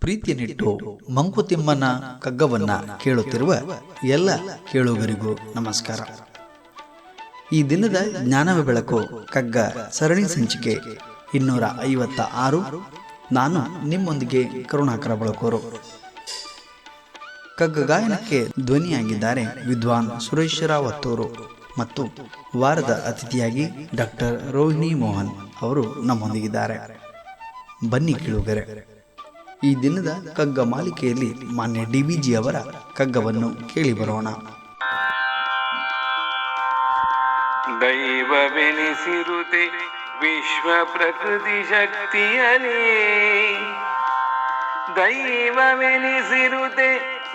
ಪ್ರೀತಿಯನ್ನಿಟ್ಟು ಮಂಕುತಿಮ್ಮನ ಕಗ್ಗವನ್ನ ಕೇಳುತ್ತಿರುವ ಎಲ್ಲ ಕೇಳುಗರಿಗೂ ನಮಸ್ಕಾರ. ಈ ದಿನದ ಜ್ಞಾನವ ಬೆಳಕು ಕಗ್ಗ ಸರಣಿ ಸಂಚಿಕೆ ಇನ್ನೂರ ಐವತ್ತ ಆರು. ನಾನು ನಿಮ್ಮೊಂದಿಗೆ ಕರುಣಾಕರ ಬಳಕೋರು. ಕಗ್ಗ ಗಾಯನಕ್ಕೆ ಧ್ವನಿಯಾಗಿದ್ದಾರೆ ವಿದ್ವಾನ್ ಸುರೇಶ್ ರಾವತ್ತೂರು ಮತ್ತು ವಾರದ ಅತಿಥಿಯಾಗಿ ಡಾಕ್ಟರ್ ರೋಹಿಣಿ ಮೋಹನ್ ಅವರು ನಮ್ಮೊಂದಿಗಿದ್ದಾರೆ. ಬನ್ನಿ ಕೇಳುಗರೆ. ಈ ದಿನದ ಕಗ್ಗ ಮಾಲಿಕೆಯಲ್ಲಿ ಮಾನ್ಯ ಡಿ ವಿಜಿ ಅವರ ಕಗ್ಗವನ್ನು ಕೇಳಿ ಬರೋಣ. ದೈವವೆನಿಸಿರುತೆ ವಿಶ್ವ ಪ್ರಕೃತಿ ಶಕ್ತಿಯಲಿ ದೈವವೆನಿಸಿರುತೆ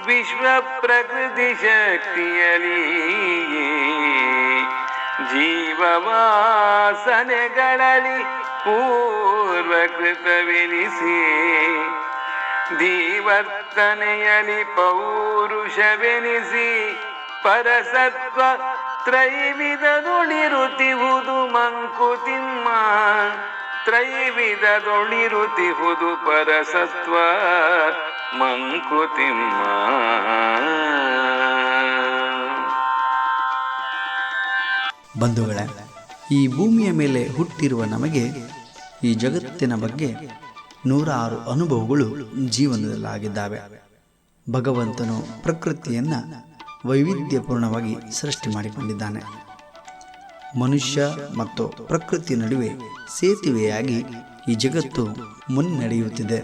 ವಿಶ್ವ ಪ್ರಕೃತಿ ಶಕ್ತಿಯಲಿ ಜೀವವಾಸನೆಗಳಲ್ಲಿ ಪೂರ್ವಕೃತವೆನಿಸಿ. ಧೀವರ್ತನೆಯಲಿ ಪೌರುಷವೆನಿಸಿ ಪರಸತ್ವ ತ್ರೈವಿಧದೊಳಿರುತಿಹುದು ಮಂಕುತಿಮ್ಮ. ತ್ರೈವಿಧದೊಳಿರುತಿಹುದು ಪರಸತ್ವ ಮಂಕುತಿಮ್ಮ. ಬಂಧುಗಳೇ, ಈ ಭೂಮಿಯ ಮೇಲೆ ಹುಟ್ಟಿರುವ ನಮಗೆ ಈ ಜಗತ್ತಿನ ಬಗ್ಗೆ ನೂರಾರು ಅನುಭವಗಳು ಜೀವನದಲ್ಲಾಗಿದ್ದಾವೆ. ಭಗವಂತನು ಪ್ರಕೃತಿಯನ್ನು ವೈವಿಧ್ಯಪೂರ್ಣವಾಗಿ ಸೃಷ್ಟಿ ಮಾಡಿಕೊಂಡಿದ್ದಾನೆ. ಮನುಷ್ಯ ಮತ್ತು ಪ್ರಕೃತಿ ನಡುವೆ ಸೇತುವೆಯಾಗಿ ಈ ಜಗತ್ತು ಮುನ್ನಡೆಯುತ್ತಿದೆ.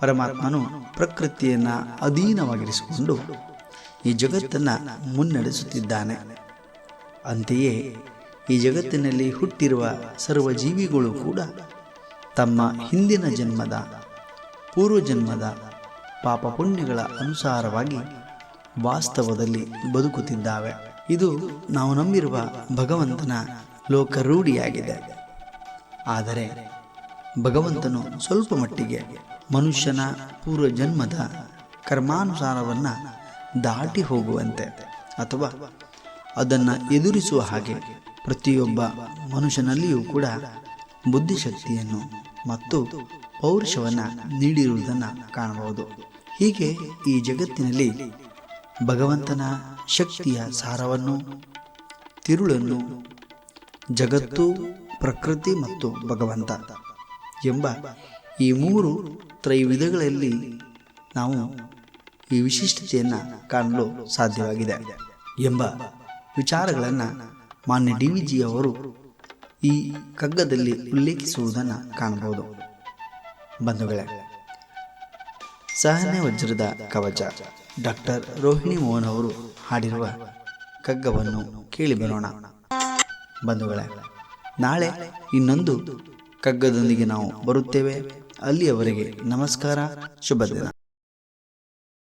ಪರಮಾತ್ಮನು ಪ್ರಕೃತಿಯನ್ನು ಅಧೀನವಾಗಿರಿಸಿಕೊಂಡು ಈ ಜಗತ್ತನ್ನು ಮುನ್ನಡೆಸುತ್ತಿದ್ದಾನೆ. ಅಂತೆಯೇ ಈ ಜಗತ್ತಿನಲ್ಲಿ ಹುಟ್ಟಿರುವ ಸರ್ವ ಜೀವಿಗಳು ಕೂಡ ತಮ್ಮ ಹಿಂದಿನ ಜನ್ಮದ, ಪೂರ್ವಜನ್ಮದ ಪಾಪ ಪುಣ್ಯಗಳ ಅನುಸಾರವಾಗಿ ವಾಸ್ತವದಲ್ಲಿ ಬದುಕುತ್ತಿದ್ದಾವೆ. ಇದು ನಾವು ನಂಬಿರುವ ಭಗವಂತನ ಲೋಕರೂಢಿಯಾಗಿದೆ. ಆದರೆ ಭಗವಂತನು ಸ್ವಲ್ಪ ಮಟ್ಟಿಗೆ ಮನುಷ್ಯನ ಪೂರ್ವಜನ್ಮದ ಕರ್ಮಾನುಸಾರವನ್ನು ದಾಟಿ ಹೋಗುವಂತೆ ಅಥವಾ ಅದನ್ನು ಎದುರಿಸುವ ಹಾಗೆ ಪ್ರತಿಯೊಬ್ಬ ಮನುಷ್ಯನಲ್ಲಿಯೂ ಕೂಡ ಬುದ್ಧಿಶಕ್ತಿಯನ್ನು ಮತ್ತು ಪೌರುಷವನ್ನು ನೀಡಿರುವುದನ್ನು ಕಾಣಬಹುದು. ಹೀಗೆ ಈ ಜಗತ್ತಿನಲ್ಲಿ ಭಗವಂತನ ಶಕ್ತಿಯ ಸಾರವನ್ನು, ತಿರುಳನ್ನು, ಜಗತ್ತು, ಪ್ರಕೃತಿ ಮತ್ತು ಭಗವಂತ ಎಂಬ ಈ ಮೂರು ತ್ರೈವಿಧಗಳಲ್ಲಿ ನಾವು ಈ ವಿಶಿಷ್ಟತೆಯನ್ನು ಕಾಣಲು ಸಾಧ್ಯವಾಗಿದೆ ಎಂಬ ವಿಚಾರಗಳನ್ನು ಮಾನ್ಯ ಡಿ ವಿ ಜಿ ಅವರು ಈ ಕಗ್ಗದಲ್ಲಿ ಉಲ್ಲೇಖಿಸುವುದನ್ನು ಕಾಣಬಹುದು. ಬಂಧುಗಳೇ, ಸಹನೆ ವಜ್ರದ ಕವಚ ಡಾಕ್ಟರ್ ರೋಹಿಣಿ ಮೋಹನ್ ಅವರು ಹಾಡಿರುವ ಕಗ್ಗವನ್ನು ಕೇಳಿ ಬರೋಣ. ಬಂಧುಗಳೇ, ನಾಳೆ ಇನ್ನೊಂದು ಕಗ್ಗದೊಂದಿಗೆ ನಾವು ಬರುತ್ತೇವೆ. ಅಲ್ಲಿಯವರೆಗೆ ನಮಸ್ಕಾರ, ಶುಭ ದಿನ.